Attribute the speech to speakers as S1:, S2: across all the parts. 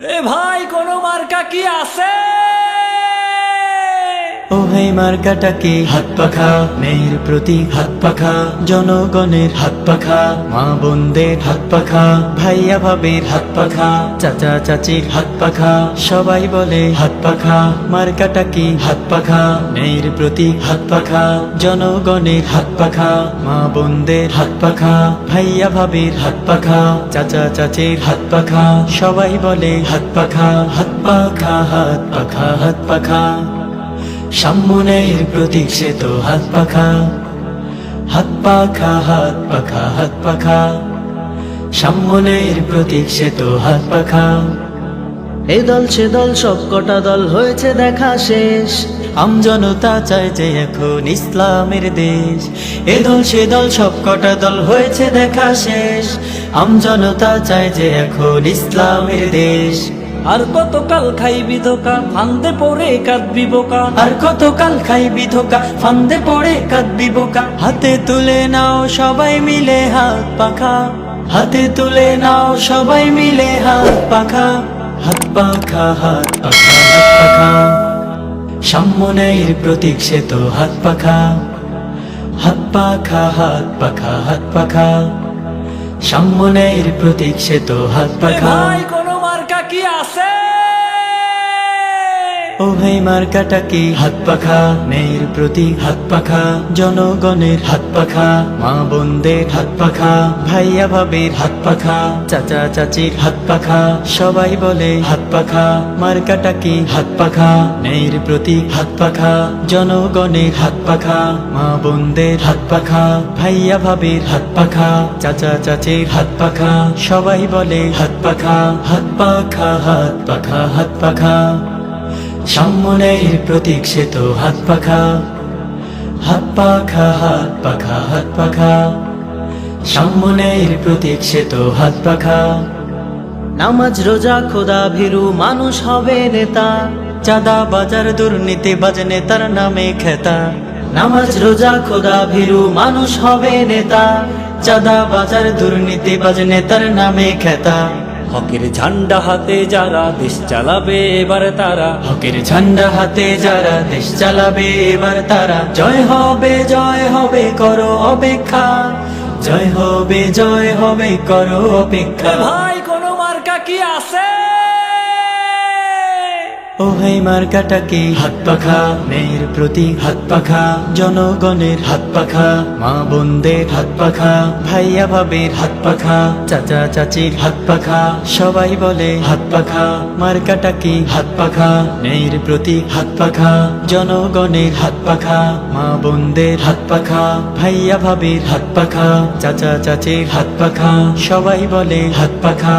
S1: এ ভাই কোনো মার্কা কি আছে?
S2: ও ভাই মার্কাটা কি হাত পাখা মেয়ের প্রতি হাত পাখা জনগণের হাত পাখা মা বোনদের হাত পাখা ভাইয়া ভাবের হাত পাখা চাচা চাচির হাত পাখা সবাই বলে হাত পাখা মার্কাটা কি হাত পাখা মেয়ের প্রতি হাত পাখা জনগণের হাত পাখা মা বোনদের হাত পাখা ভাইয়া ভাবের হাত পাখা চাচা চাচির হাত পাখা সবাই বলে হাত পাখা হাত পাখা হাত পাখা হাত পাখা সামনের প্রতীক সে তো হাত পাখা। হাত পাখা হাত পাখা হাত পাখা। সামনের প্রতীক সে তো হাত পাখা।
S3: এ দল, সে দল সব কটা দল হয়েছে দেখা শেষ।
S2: আমজনতা চায় যে এখন ইসলামের দেশ। এ দল, সে দল সব কটা দল হয়েছে দেখা শেষ। আমজনতা চায় যে এখন ইসলামের দেশ।
S1: আর কতকাল খাইবি ধোকা? ফান্দে পড়ে কাঁদবি বোকা।
S2: আর কত কাল খাইবি ধোকা? ফান্দে পড়ে কাঁদবি বোকা। হাতে তুলে নাও সবাই মিলে হাত পাখা। হাতে তুলে নাও সবাই মিলে হাত পাখা। হাত পাখা হাত পাখা হাত পাখা। সামনের প্রতীক সে তো হাত পাখা। হাত পাখা হাত পাখা হাত পাখা। সামনের প্রতীক সে তো হাত পাখা। ও ভাই মার্কাটা কি হাত পাখা মেয়ের প্রতি হাত পাখা জনগণের হাত পাখা মা বোনদের হাত পাখা ভাইয়া ভাবের হাত পাখা চাচা চাচির হাত পাখা সবাই বলে হাত পাখা মার্কাটা কি হাত পাখা মেয়ের প্রতি হাত পাখা জনগণের হাত পাখা মা বোনদের হাত পাখা ভাইয়া ভাবের হাত পাখা চাচা চাচির হাত পাখা সবাই বলে হাত পাখা হাত পাখা হাত পাখা হাত পাখা সামনের প্রতীক সে তো হাত পাখা। হাত পাখা হাত পাখা হাত পাখা। সামনের প্রতীক সে তো হাত পাখা।
S3: নামাজ, রোজা, খোদা, ভীরু মানুষ হবে নেতা।
S2: চাঁদা বাজার, দুর্নীতি বাজ নেতার নামে খেতা।
S3: নামাজ, রোজা, খোদা, ভীরু মানুষ হবে নেতা।
S2: চাঁদা বাজার, দুর্নীতি বাজ নেতার নামে খেতা।
S1: হকের ঝান্ডা হাতে যারা দেশ চালাবে এবার তারা।
S2: হকের ঝান্ডা হাতে যারা দেশ চালাবে এবার তারা। জয় হবে জয় হবে, করো অপেক্ষা। জয় হবে জয় হবে, করো অপেক্ষা। ও ভাই মার্কাটা হাত পাখা মেয়ের প্রতি হাত পাখা জনগণের হাত পাখা মা বোনদের হাত পাখা ভাইয়া ভাবের হাত পাখা চাচা চাচির হাত পাখা সবাই বলে হাত পাখা মার্কাটা কি হাত পাখা মেয়ের প্রতি হাত পাখা জনগণের হাত পাখা মা বোনদের হাত পাখা ভাইয়া ভাবের হাত পাখা চাচা চাচির হাত পাখা সবাই বলে হাত পাখা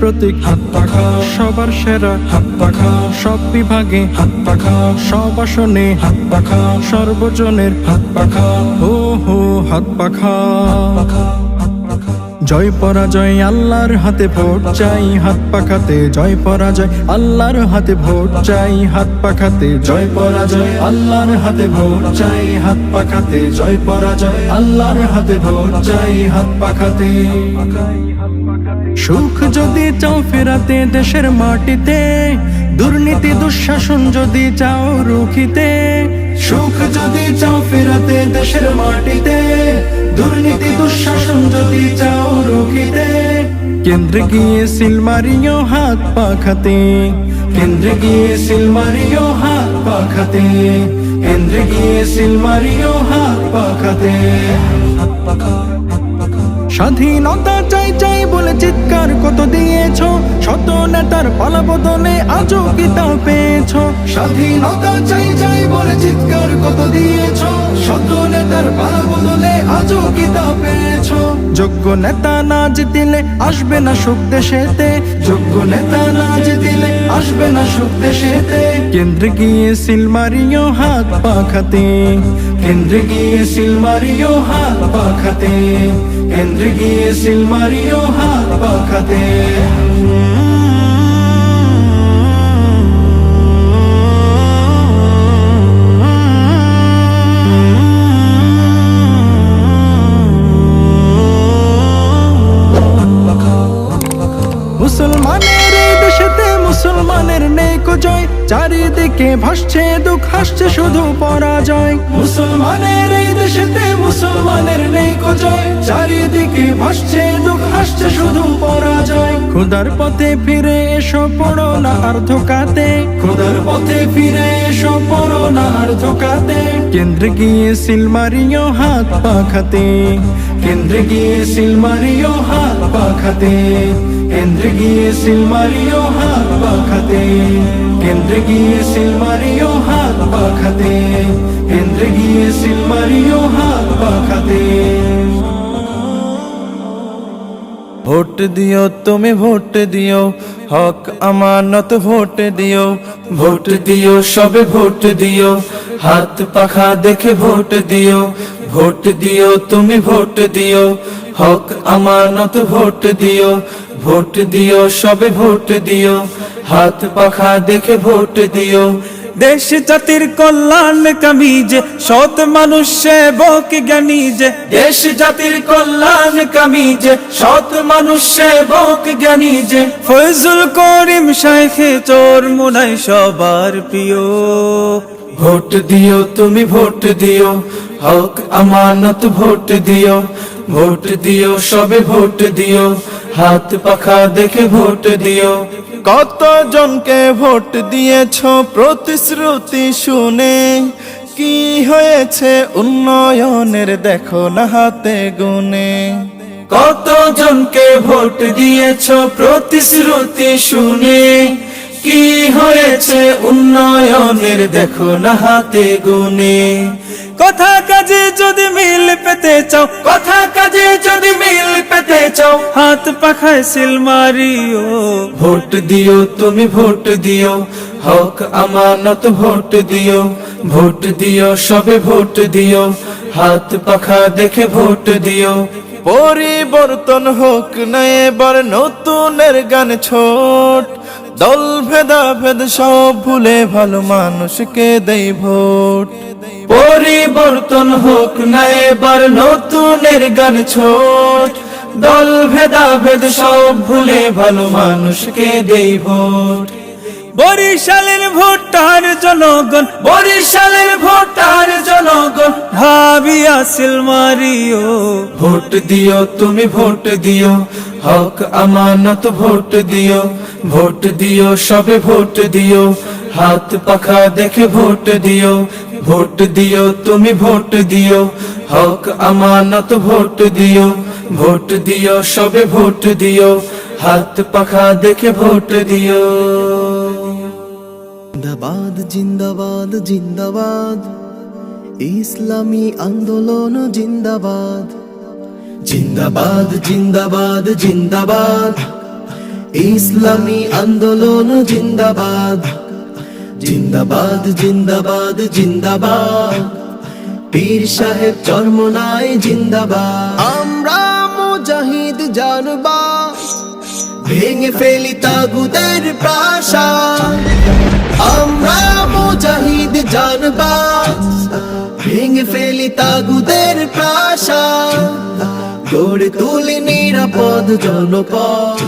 S4: প্রতীক। হাত পাখা। সবার সেরা। হাত পাখা। সব বিভাগে। হাত পাখা। সব আসনে। হাত পাখা। সর্বজনের। হাত পাখা। ও হো হাত পাখা। জয় পরাজয় আল্লাহর হাতে ভোট চাই। হাত পাখাতে জয় পরাজয় আল্লাহর হাতে ভোট চাই। হাত পাখাতে জয় পরাজয় আল্লাহর হাতে ভোট চাই। হাত পাখাতে জয় পরাজয় আল্লাহর হাতে ভোট চাই। হাত পাখাতে। সুখ যদি চাও ফেরাতে দেশের মাটিতে, দুর্নীতি, দুঃশাসন যদি চাও রুখিতে, সুখ যদি চাও ফেরাতে দেশের মাটিতে, দুর্নীতি, দুঃশাসন যদি চাও রুখিতে, কেন্দ্রে গিয়ে সিল মারিও হাত পাখাতে কেন্দ্রে গিয়ে সিল মারিও হাত পাখাতে কেন্দ্রে গিয়ে সিল মারিও হাত পাখাতে হাত পাখা স্বাধীনতা চাই চাই বলে চিৎকার কত দিয়েছ? শত নেতার পালা বদলে আজও কি পেয়েছ? স্বাধীনতা চাই চাই বলে চিৎকার কত দিয়েছ? যোগ্য নেতা না জিতিলে আসবে না সুখ দেশেতে। যোগ্য নেতা না জিতিলে আসবে না সুখ দেশেতে। কেন্দ্রে গিয়ে সিল মারিও হাত পাখাতে কেন্দ্রে গিয়ে সিল মারিও হাত পাখাতে কেন্দ্রে গিয়ে সিল মারিও হাত পাখাতে
S1: চারিদিকে ভাসছে দুঃখ হাসছে শুধু পরাজয়। মুসলমানের এই দেশেতে মুসলমানের নেই জয় চারিদিকে ভাসছে দুঃখ হাসছে শুধু পরাজয়। খুদার পথে ফিরে এসো পড়ো না আর ধোকাতে খুদার পথে ফিরে এসো পড়ো না আর ধোকাতে কেন্দ্রে গিয়ে সিল মারিও হাত পাখাতে কেন্দ্রে গিয়ে সিল মারিও হাত পাখাতে কেন্দ্রে গিয়ে সিল মারিও হাত পাখাতে কেন্দ্রে গিয়ে সিল মারিও হাত পাখাতে কেন্দ্রে গিয়ে সিল মারিও হাত পাখাতে ভোট দিও তুমি ভোট দিও হক আমানত ভোট দিও ভোট দিও সবে ভোট দিও হাত পাখা দেখে ভোট দিও ভোট দিও, তুমি ভোট দিও, হক আমানত ভোট দিও ভোট দিও, সবে ভোট দিও, হাত পাখা দেখে ভোট দিও।
S5: দেশ জাতির কল্যাণ কামিজে, সৎ মানুষ সেবক জ্ঞানী যে দেশ জাতির কল্যাণ কামিজে, সৎ মানুষ সেবক জ্ঞানী যে ফয়জুল করিম শাইখে চোর মুনাই সবার প্রিয়।
S1: ভোট দিও তুমি ভোট দিও হক আমানত ভোট দিও ভোট দিও সবে ভোট দিও হাত পাখা দেখে ভোট দিও। কত জনকে ভোট দিয়েছ প্রতিশ্রুতি শুনে? কি হয়েছে উন্নয়নের দেখো না হাতে গুনে? কত জনকে ভোট দিয়েছ প্রতিশ্রুতি শুনে? কি হয়েছে উন্নয়নের? দেখো না হাতে গুনে
S5: কথা কাজে যদি মিল পেতে চাও,
S1: কথা কাজে যদি মিল পেতে চাও,
S5: হাত পাখায় সিল মারিও।
S1: ভোট দিও, তুমি ভোট দিও, হক, আমানত ভোট দিও। ভোট দিও, সবে ভোট দিও, হাত পাখা দেখে ভোট দিও। পরিবর্তন হোক না এবার, নতুনের গান ছোট। দল ভেদা ভেদ সব ভুলে ভালো মানুষকে দেই ভোট। পরিবর্তন হোক না এবার নতুনের গান ছোট। দল ভেদা ভেদ সব ভুলে ভালো মানুষকে দেই ভোট।
S5: বরিশালের ভোটার জনগণ
S1: বরিশালের ভোটার জনগণ
S5: ভাবিয়া সিল মারিও
S1: ভোট দিও তুমি ভোট দিও হক আমানত ভোট দিও ভোট দিও সবে ভোট দিও হাত পাখা দেখে ভোট দিও ভোট দিও তুমি ভোট দিও হক আমানত ভোট দিও ভোট দিও সবে ভোট দিও হাত পাখা দেখে ভোট দিও।
S3: জিন্দাবাদ জিন্দাবাদ জিন্দাবাদ। ইসলামী আন্দোলন জিন্দাবাদ। জিন্দাবাদ জিন্দাবাদ জিন্দাবাদ। ইসলামী আন্দোলন জিন্দাবাদ। জিন্দাবাদ জিন্দাবাদ জিন্দাবাদ। পীর সাহেব চরমনায় জিন্দাবাদ। আমরা মুজাহিদ জানবা ভেঙে ফেলি তাগুদের প্রাসাদ। আমরা মুজাহিদ জানবা ভেঙে ফেলি তাগুদের প্রাসাদ। গড়ে তুলি নিরাপদ জনপদ।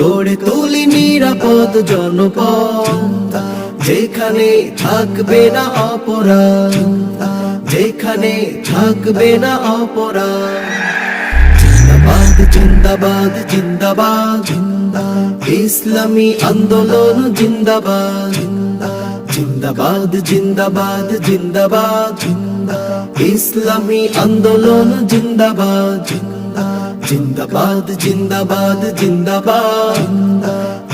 S3: গড়ে তুলি নিরাপদ জনপদ। যেখানে থাকবে না অপরাধ। যেখানে থাকবে না অপরাধ। জিন্দাবাদ জিন্দাবাদ। ইসলামী আন্দোলন জিন্দাবাদ। জিন্দাবাদ জিন্দাবাদ জিন্দাবাদ। ইসলামী আন্দোলন জিন্দাবাদ। জিন্দাবাদ জিন্দাবাদ জিন্দাবাদ।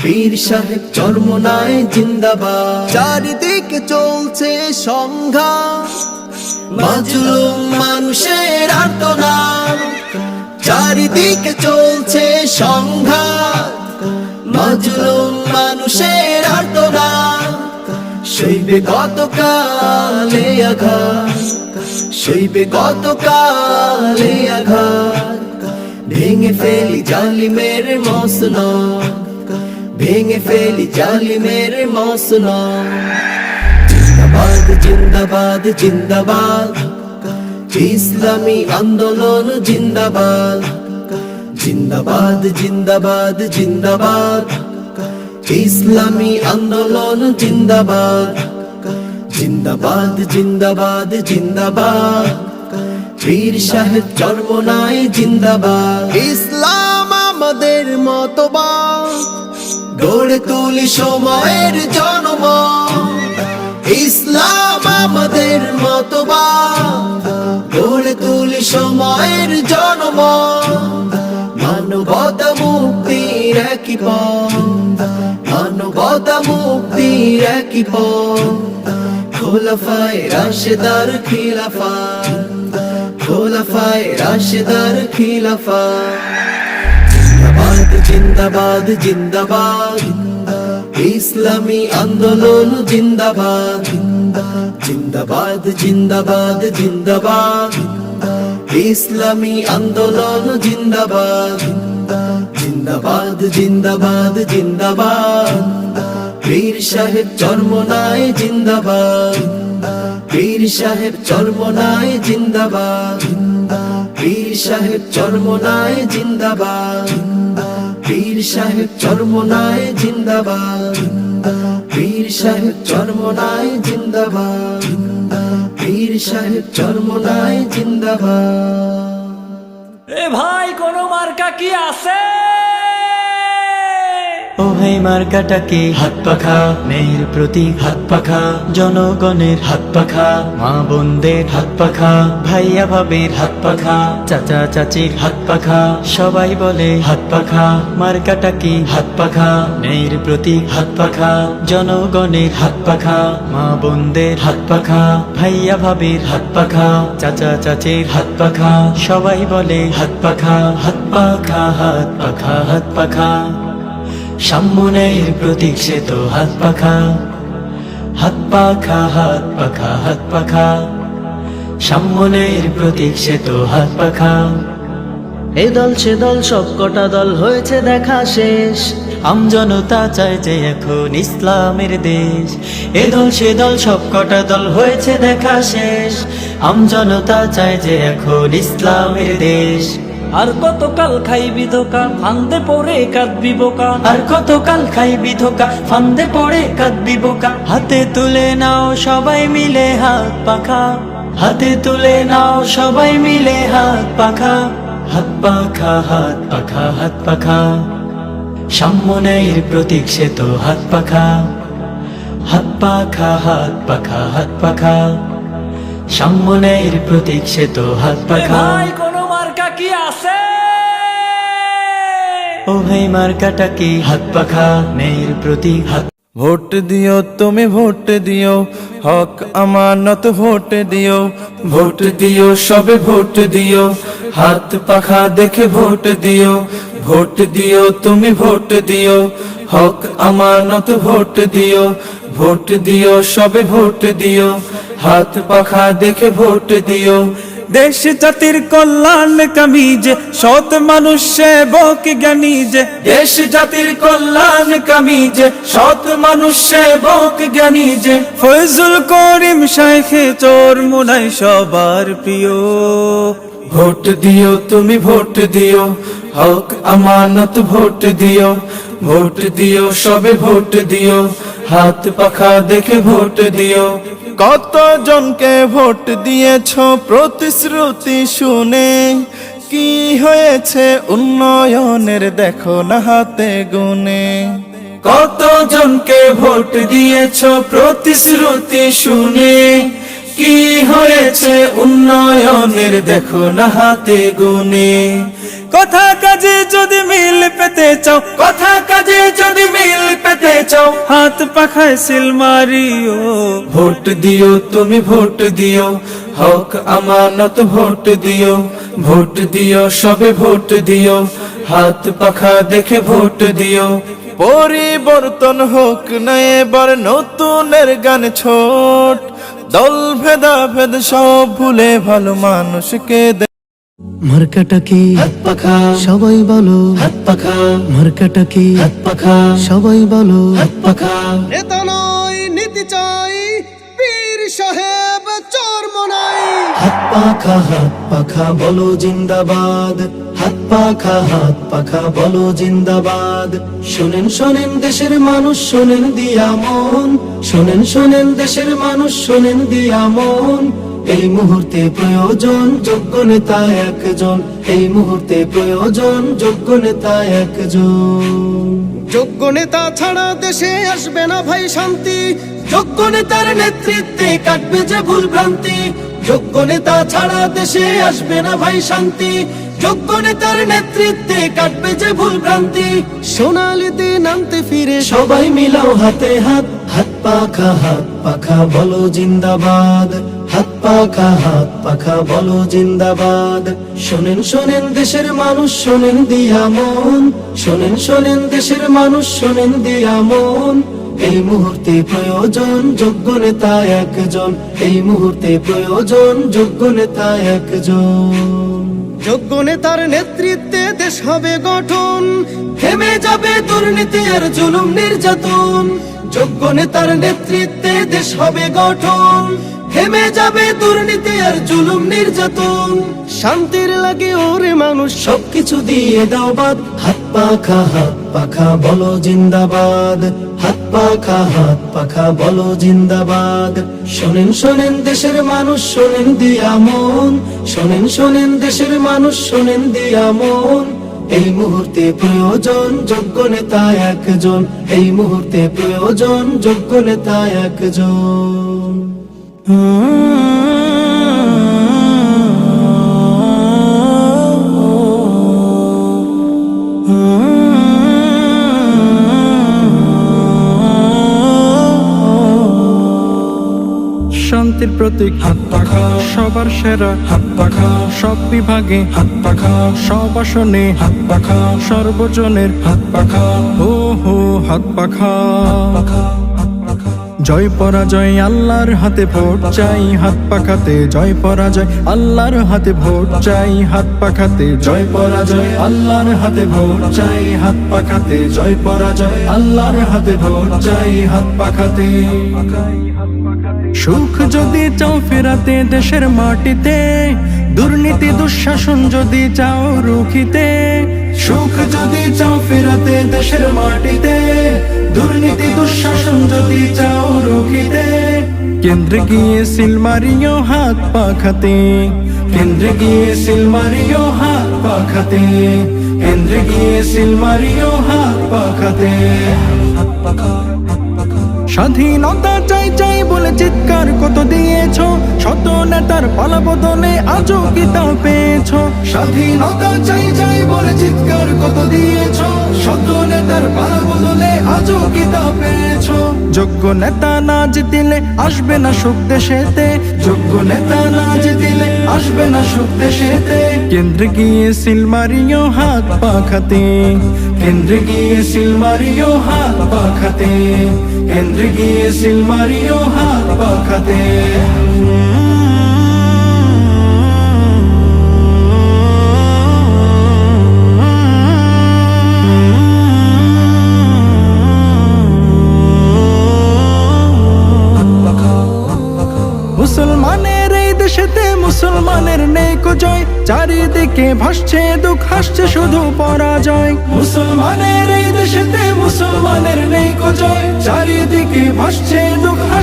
S3: পীর সাহেব চরমনায় জিন্দাবাদ। চারিদিকে চলছে সংঘাত। মানুষের আর্তনাদ। চারিদিকে চলছে সংঘাত। মাজলুম মানুষের আর্তনাদ। শৈবে গতকালে আঘাত। শৈবে গতকালে আঘাত। ভেঙে ফেলি জালিমের মসনা ভেঙে ফেলি জালিমের মসনা জিন্দাবাদ জিন্দাবাদ জিন্দাবাদ। ইসলামী আন্দোলন জিন্দাবাদ জিন্দাবাদ জিন্দাবাদ জিন্দাবাদ। ইসলামী আন্দোলন জিন্দাবাদ জিন্দাবাদ জিন্দাবাদ জিন্দাবাদ। বীর সাহেব চর্মনায় জিন্দাবাদ। ইসলাম আমাদের মতবাদ, গড়ে তুলি সময়ের জন্ম। ইসলাম আমাদের মতবাদ, গড়ে তুলি সময়ের জন্ম। মানবতা মুক্তির একই পথ, মানবতা মুক্তির একই পথ। খোলাফায় রাশেদার খিলাফা খোলাফায় রাশেদার খিলাফা জিন্দাবাদ জিন্দাবাদ জিন্দাবাদ। ইসলামী আন্দোলন জিন্দাবাদ। জিন্দাবাদ জিন্দাবাদ জিন্দাবাদ। ইসলামী আন্দোলন জিন্দাবাদ। জিন্দাবাদ জিন্দাবাদ জিন্দাবাদ। বীর সাহেব চর্মনায় জিন্দাবাদ। বীর সাহেব চর্মনায় জিন্দাবাদ। বীর সাহেব চর্মনায় জিন্দাবাদ। বীর সাহেব চর্মনায় জিন্দাবাদ। বীর সাহেব চর্মনায় জিন্দাবাদ। বীর সাহেব চর্মনায় জিন্দাবাদ।
S6: এ ভাই, কোন মার্কা কি আছে?
S2: ও হে মার্কাটাকে হাত পাখা মেয়ের প্রতি হাত পাখা জনগণের হাত পাখা মা বোনদের হাত পাখা ভাইয়া ভাবের হাত পাখা চাচা চাচির হাত পাখা সবাই বলে হাত পাখা মার্কাটাকে হাত পাখা মেয়ের প্রতি হাত পাখা জনগণের হাত পাখা মা বোনদের হাত পাখা ভাইয়া ভাবের হাত পাখা চাচা চাচির হাত পাখা সবাই বলে হাত পাখা হাত পাখা হাত পাখা হাত পাখা সামনের প্রতীক সে তো হাত পাখা। হাত পাখা হাত পাখা হাত পাখা। সামনের প্রতীক সে তো হাত পাখা।
S3: এ দল সে দল সব কটা দল হয়েছে দেখা শেষ।
S2: আমজনতা চায় যে এখন ইসলামের দেশ। এ দল সে দল সব কটা দল হয়েছে দেখা শেষ। আমজনতা চায় যে এখন ইসলামের দেশ।
S6: আর কতকাল খাইবি ধোকা ফান্দে পড়ে কাঁদবি বোকা।
S2: আর কতকাল খাইবি ধোকা ফান্দে পড়ে কাঁদবি বোকা। হাতে তুলে নাও সবাই মিলে হাত পাখা। হাতে তুলে নাও সবাই মিলে হাত পাখা। হাত পাখা হাত পাখা হাত পাখা। সামনের প্রতীক সে তো হাত পাখা। হাত পাখা হাত পাখা হাত পাখা। সামনের প্রতীক সে তো হাত পাখা।
S6: কি আছে?
S2: ও ভাই মার্কাটাকে হাত পাখা মেয়ের প্রতি হাত
S1: ভোট দিও তুমি ভোট দিও হক আমানত ভোট দিও। ভোট দিও সবে ভোট দিও হাত পাখা দেখে ভোট দিও। ভোট দিও তুমি ভোট দিও হক আমানত ভোট দিও। ভোট দিও সবে ভোট দিও হাত পাখা দেখে ভোট দিও। দেশ জাতির কল্যাণ কামিজে সৎ মানুষ সেবক জ্ঞানী যে। দেশ জাতির কল্যাণ কামিজে সৎ মানুষ সেবক জ্ঞানী যে। ফয়জুল করিম শাইখে চোর মুনাই সবার প্রিয়। ভোট দিও তুমি ভোট দিও হক আমানত ভোট দিও ভোট দিও সবে ভোট দিও হাত পাখা দেখে ভোট দিও। কত জনকে ভোট দিয়েছ প্রতিশ্রুতি শুনে? কি হয়েছে উন্নয়নের দেখো না হাতে গুনে? কত জনকে ভোট দিয়েছ প্রতিশ্রুতি শুনে? কি হয়েছে উন্নয়নের? দেখো না হাতে গুনে। কথা কাজে যদি মিল পেতে চাও, কথা কাজে যদি মিল পেতে চাও, হাত পাখায় সিল মারিও। ভোট দিও, তুমি ভোট দিও, হক, আমানত ভোট দিও। ভোট দিও, সবে ভোট দিও, হাত পাখা দেখে ভোট দিও। পরিবর্তন হোক না এবার, নতুনের গান ছোট। দল ভেদা ভেদ সব ভুলে ভালো মানুষকে দে
S3: মার্কাটা কি?
S2: হাত পাখা।
S3: সবাই বলো।
S2: হাত পাখা।
S3: মার্কাটা কি?
S2: হাত পাখা।
S3: সবাই বলো।
S2: হাত পাখা।
S3: নেতা নয় নীতি চাই
S4: পীর সাহেব। চরমনাই
S7: হাত পাখা হাত পাখা বলো জিন্দাবাদ। হাত পাখা হাত পাখা বলো জিন্দাবাদ। শোনেন শোনেন দেশের মানুষ শোনেন দিয়া মন। শোনেন শোনেন দেশের মানুষ শোনেন দিয়া মন। এই মুহূর্তে প্রয়োজন যোগ্য নেতা একজন। এই মুহূর্তে প্রয়োজন যোগ্য নেতা একজন।
S4: যোগ্য নেতা ছাড়া দেশে আসবে না ভাই শান্তি।
S7: যোগ্য নেতার নেতৃত্বে কাটবে যে ভুল ভ্রান্তি। যোগ্য নেতা ছাড়া দেশে আসবে না ভাই শান্তি। যোগ্য নেতার নেতৃত্বে কাটবে যে ভুল ভ্রান্তি।
S4: সোনালি দিন আনতে ফিরে
S7: সবাই মিলাও হাতে হাত। হাত পাখা হাত পাখা, বলো জিন্দাবাদ। হাত পাখা হাত পাখা, বলো জিন্দাবাদ। শোনেন শোনেন দেশের মানুষ, শোনেন দিয়া মন। শোনেন শোনেন দেশের মানুষ, শোনেন দিয়া মন। এই মুহূর্তে প্রয়োজন যোগ্য নেতা একজন। এই মুহূর্তে প্রয়োজন যোগ্য নেতা একজন।
S4: যোগ্য নেতার নেতৃত্বে দেশ হবে গঠন।
S7: থেমে যাবে দুর্নীতি আর জুলুম নির্যাতন। যোগ্য নেতার নেতৃত্বে দেশ হবে গঠন। থেমে যাবে দুর্নীতি আর জুলুম নির্যাতন।
S4: শান্তির লাগে ওরে মানুষ,
S7: সবকিছু দিয়ে দাও বাদ। হাত পাখা হাত পাখা বলো জিন্দাবাদ। হাত পাখা হাত পাখা বলো জিন্দাবাদ। শোনেন শোনেন দেশের মানুষ, শোনেন দিয়া মন। শোনেন শোনেন দেশের মানুষ, শোনেন দিয়া মন। এই মুহূর্তে প্রয়োজন, যোগ্য নেতা একজন। এই মুহূর্তে প্রয়োজন, যোগ্য নেতা একজন।
S4: শান্তির প্রতীক। হাত পাখা। সবার সেরা। হাত পাখা। সব বিভাগে। হাত পাখা। সব আসনে। হাত পাখা। সর্বজনের। হাত পাখা। ও হো হাত পাখা। জয় পরাজয়, আল্লাহর হাতে ভোট চাই, হাত পাখাতে জয় পরাজয়, আল্লাহর হাতে ভোট চাই, হাত পাখাতে জয় পরাজয়, আল্লাহর হাতে ভোট চাই, হাত পাখাতে জয় পরাজয়, আল্লাহর হাতে ভোট চাই, হাত পাখাতে। সুখ যদি চাও ফেরাতে দেশের মাটিতে, দুর্নীতি, দুঃশাসন যদি চাও রুখিতে, সুখ যদি চাও ফেরাতে দেশের মাটিতে দুর্নীতি দুঃশাসন যদি চাও রুখিতে কেন্দ্রে গিয়ে সিলমারিও হাত পাখাতে কেন্দ্রে গিয়ে সিলমারিও হাত পাখাতে কেন্দ্রে গিয়ে সিলমারিও হাত পাখাতে স্বাধীনতা চাই চাই বলে চিৎকার কত দিয়েছ? শত নেতার আজও পেয়েছ? স্বাধীনতা চাই চাই বলে চিৎকার কত দিয়েছ? শত নেতার আজও পেয়েছ? যোগ্য নেতা না জিতিলে আসবে না সুখ দেশেতে। যোগ্য নেতা না জিতিলে আসবে না সুখ দেশেতে। কেন্দ্রে গিয়ে সিল মারিও হাত পাখাতে কেন্দ্রে গিয়ে সিলমারিও হাত পাখাতে কেন্দ্রে গিয়ে সিল মারিও হাত পাখাতে মুসলমানের এই দেশেতে মুসলমানের নেই জয়। চারিদিকে ভাসছে, দুঃখ হাসছে, শুধু পরাজয়। মুসলমানের এই দেশেতে মুসলমানের নেই জয়। চারিদিকে ভাসছে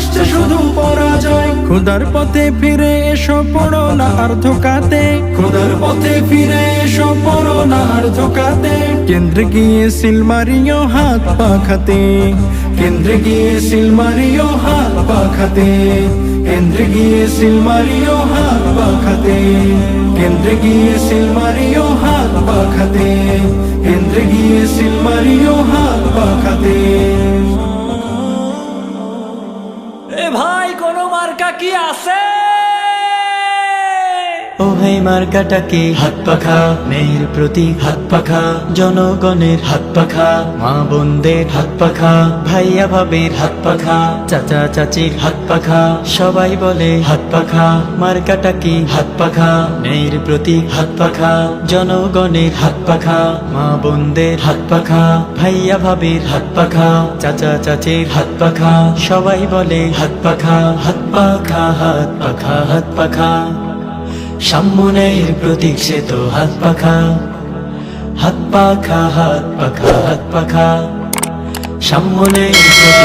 S4: হাসছে শুধু পরাজয়। খুদার পথে ফিরে এসো পড়ো না আর ধোকাতে। খুদার পথে ফিরে এসো পড়ো না আর ধোকাতে। কেন্দ্রে গিয়ে সিল মারিও হাত পাখাতে। কেন্দ্রে গিয়ে সিল মারিও হাত পাখাতে। কেন্দ্রে গিয়ে সিল মারিও হাত পাখাতে। কেন্দ্রে গিয়ে সিল মারিও হাত পাখাতে। কেন্দ্রে গিয়ে সিল মারিও হাত পাখাতে।
S2: এই মার্কাটাকে হাত পাখা মেয়ের প্রতি হাত পাখা জনগণের হাত পাখা মা বোনদের হাত পাখা ভাইয়া ভাবের হাত পাখা চাচা চাচির হাত পাখা সবাই বলে হাত পাখা মার্কাটাকে হাত পাখা মেয়ের প্রতি হাত পাখা জনগণের হাত পাখা মা বোনদের হাত পাখা ভাইয়া ভাবির হাত পাখা চাচা চাচির হাত পাখা সবাই বলে হাত পাখা হাত পাখা হাত পাখা হাত পাখা সামনের প্রতীক সে তো হাত পাখা। হাত পাখা হাত পাখা হাত পাখা। সামনের প্রতীক